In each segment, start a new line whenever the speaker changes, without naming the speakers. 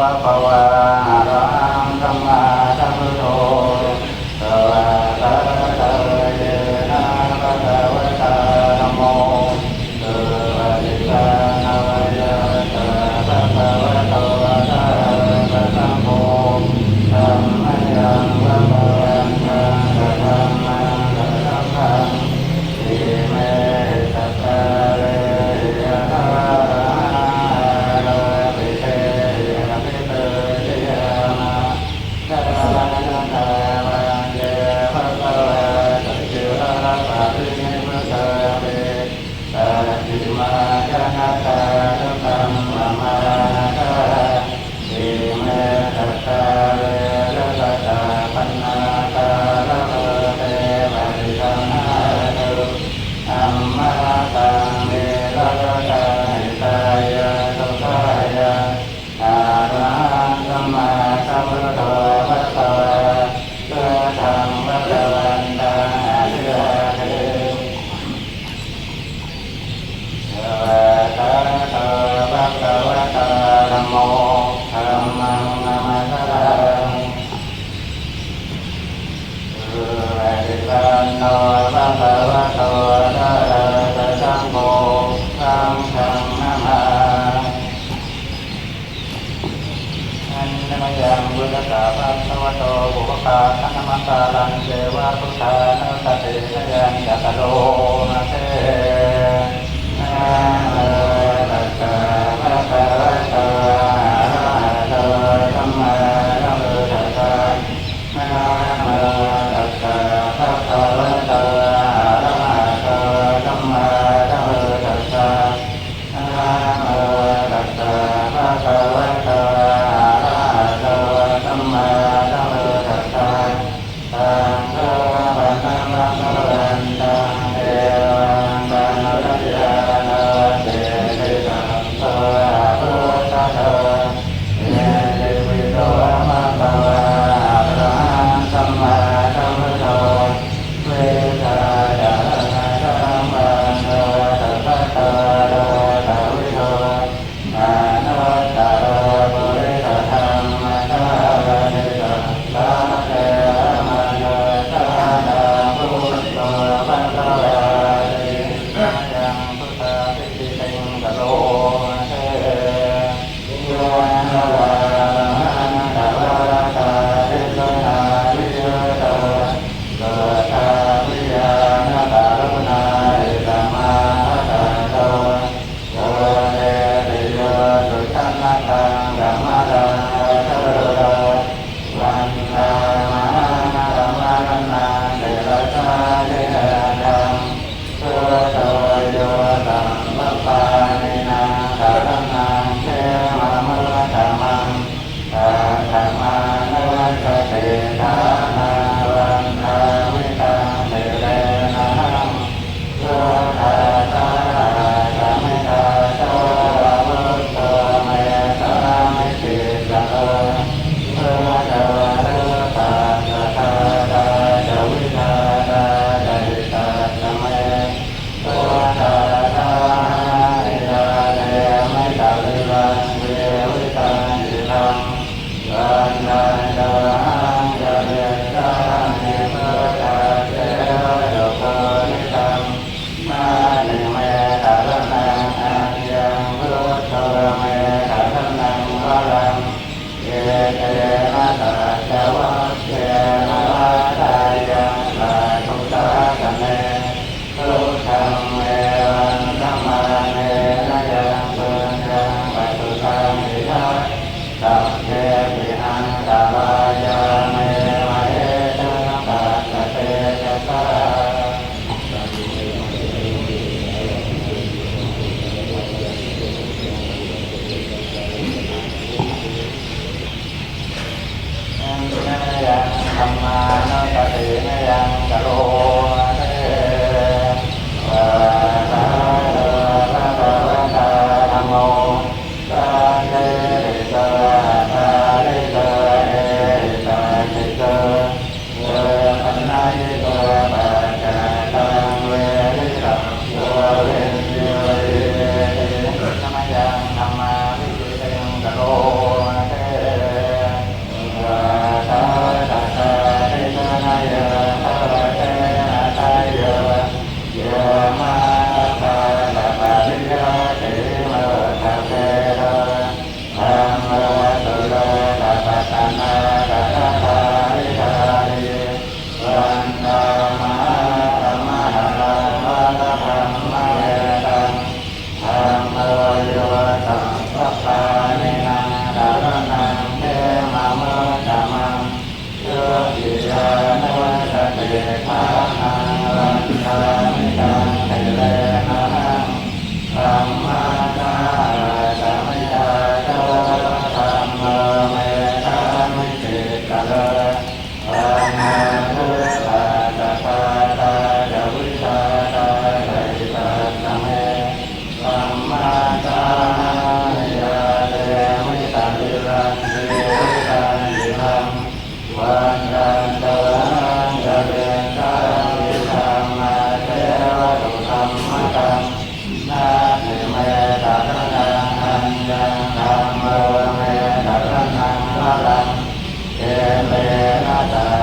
วะภาวา ตาธนมตาลังเจวะพุทธานัตตินยันยะตโลนะเตนะ ปิติเป็นกโลเทโยน ada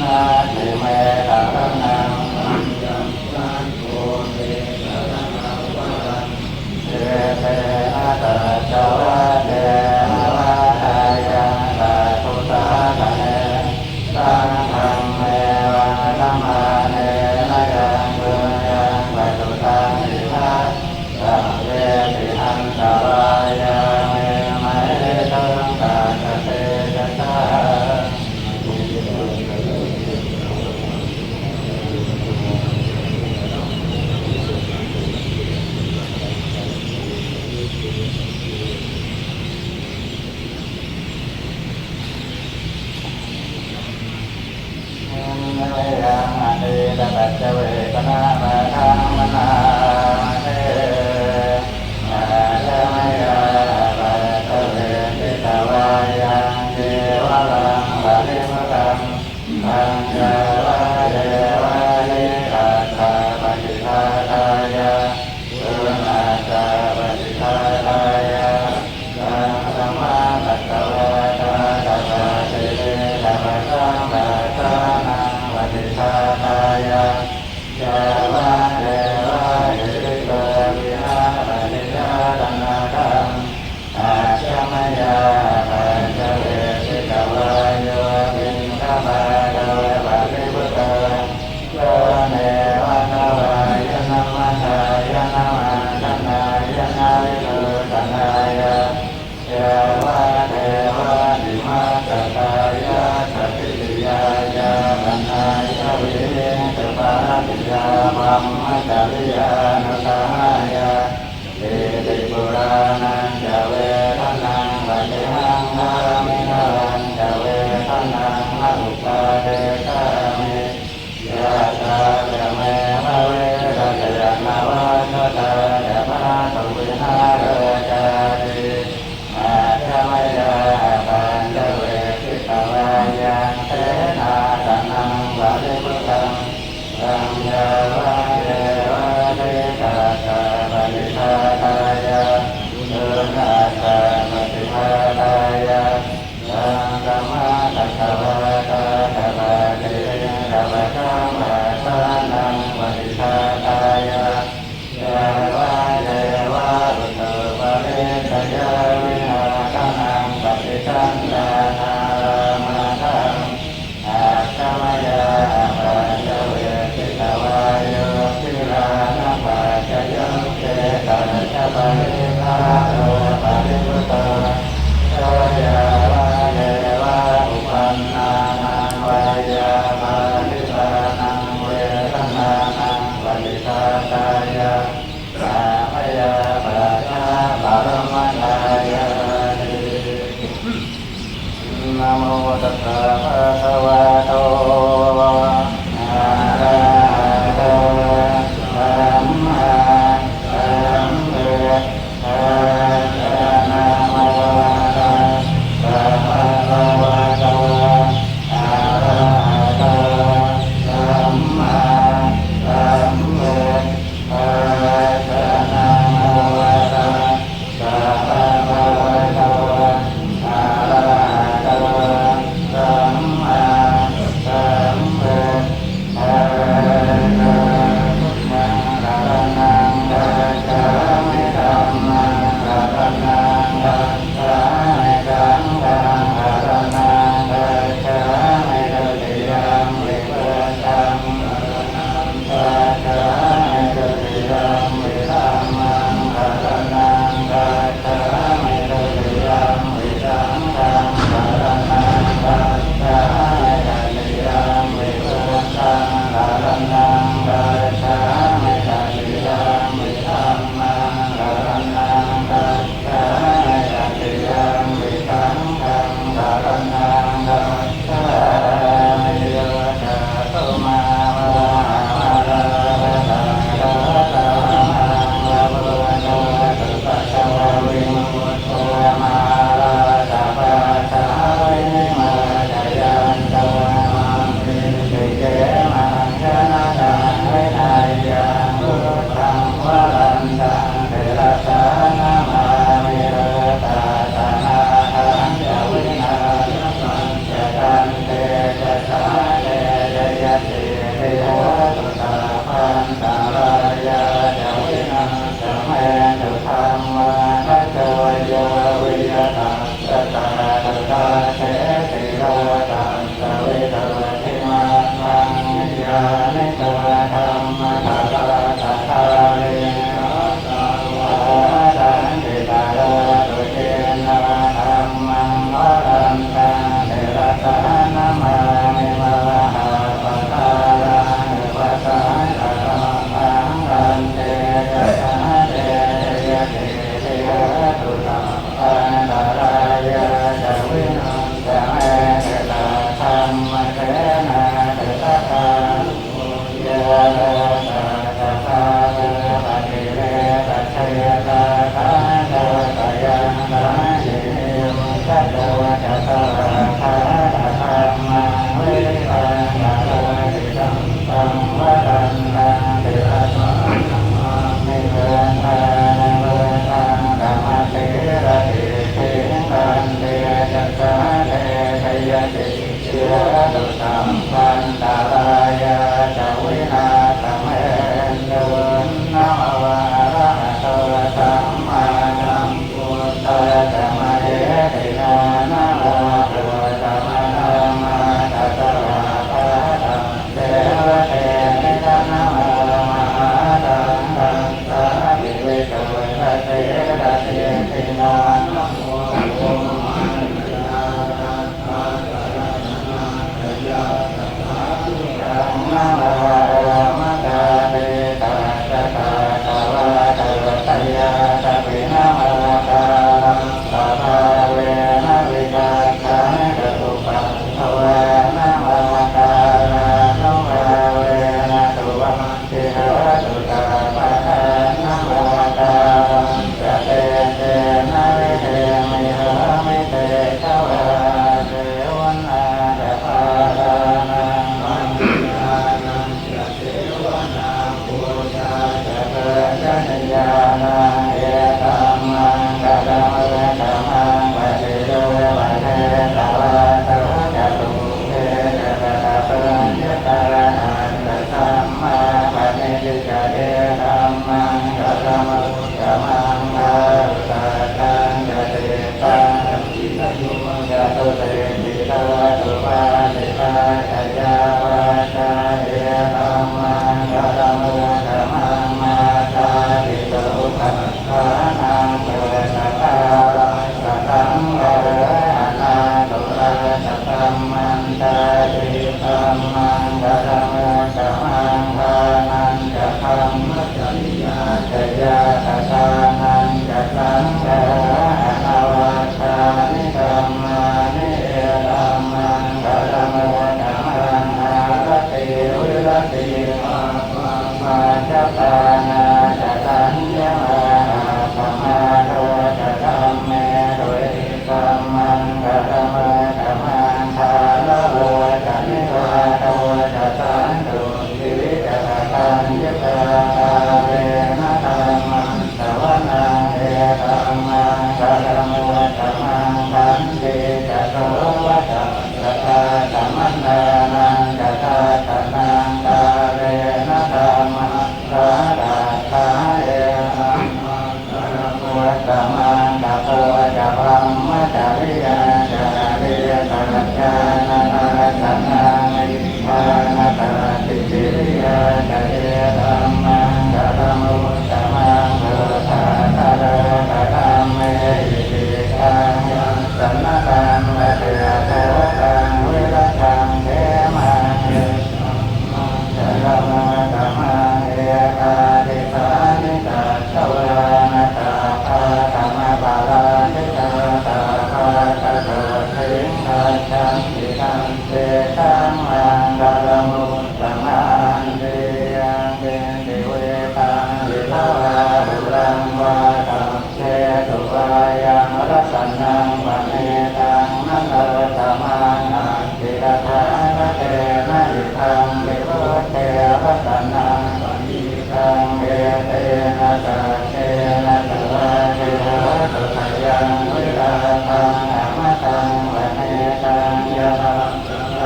นาทิเมตารัง จริยานัตหายาเอติปุรานังจเวทนัวัจหังนามิทารัจเวทนังอุปาเดชามิยาตาจะเมหเว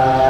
า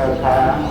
วัสดิตุสัง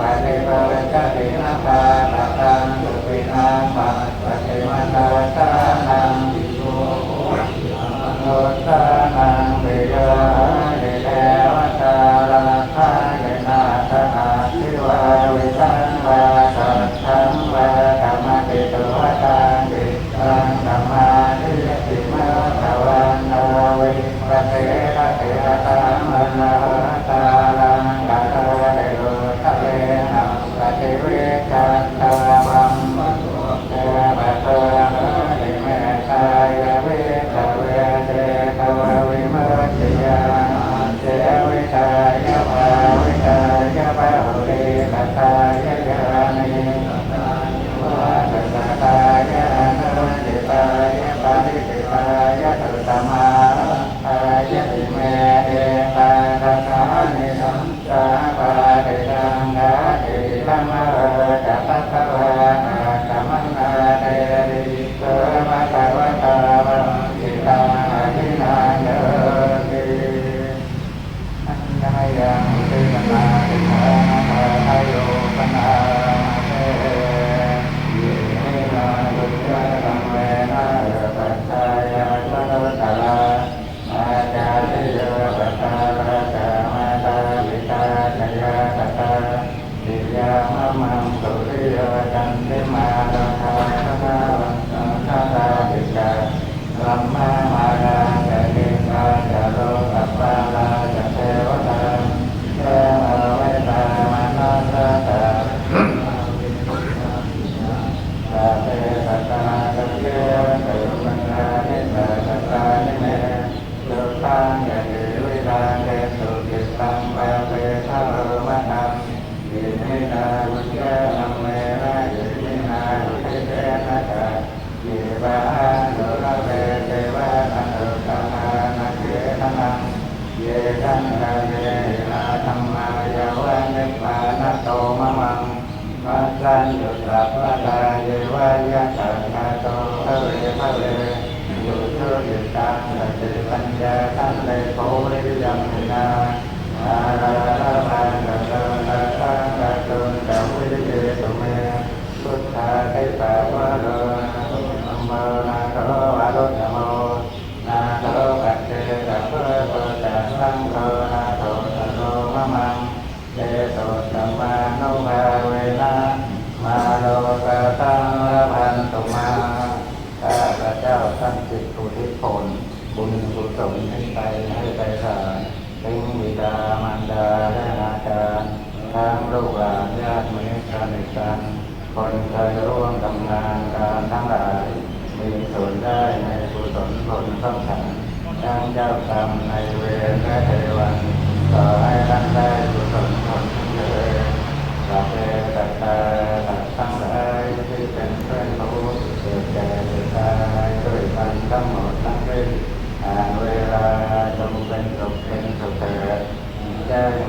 มะมังสุริยจันติมาสนาวันสังฆาติกา สัมมามาราจะเกินกาจะโลกัปปาลาจะเทวตาเทวเวตามานาสตาตาเตตตาตะเกเตปัญญาเนตาตตานิเมสุตังยะเดวิตังเดสุกิตังปะเปทะโรมะนังยิมินาวุจานัมเมนะยิมินาวุเทเตนะกะ เยวะโนระเวเทวะนันตุตมานาเกตนัง อันกะเยนะธรรมายวะนิพพานโตมะมังมัสสัญญุสัพพะาเยวะยะสังฆโตภะเวภะเวยุทุติตังสติปัญญาทันเลโพริยัมมินาอาราระมังกะโตนะทังกะโตกะวิริเยตุเมพุทธาเทสาวะโรนะโมนาโตวะโรนะโมนาโตปัจเจกะเพะโตจัสสังโฆนาโตสโนมะมังเตโตสัมมาโนภาเวนะมาโลกะตังละพันตุมาข้าพระเจ้าท่านจิตอุทิศผลบุญกุศลให้ไปให้ไปสารถึงบิดามารดาและอาจารย์ทั้ง ลูกหลานญาติมิตรสนิทกันคนเคยร่วมทำงานการทั้งหลาย มีส่วนได้ในกุศลผลต้องขันทั้งเจ้ากรรมในายเวรและเทวันขอให้ท่านได้กุศลผลเลยสัพเพสัตตาสัตว์ทั้งหลายที่เป็นเพื่อนผู้เกิดแก่เจ็บตายด้วยกันทั้งหมดทั้งสิ้นอ่าเวลาจงเป็นสุขเป็นสุขเถิดได้มี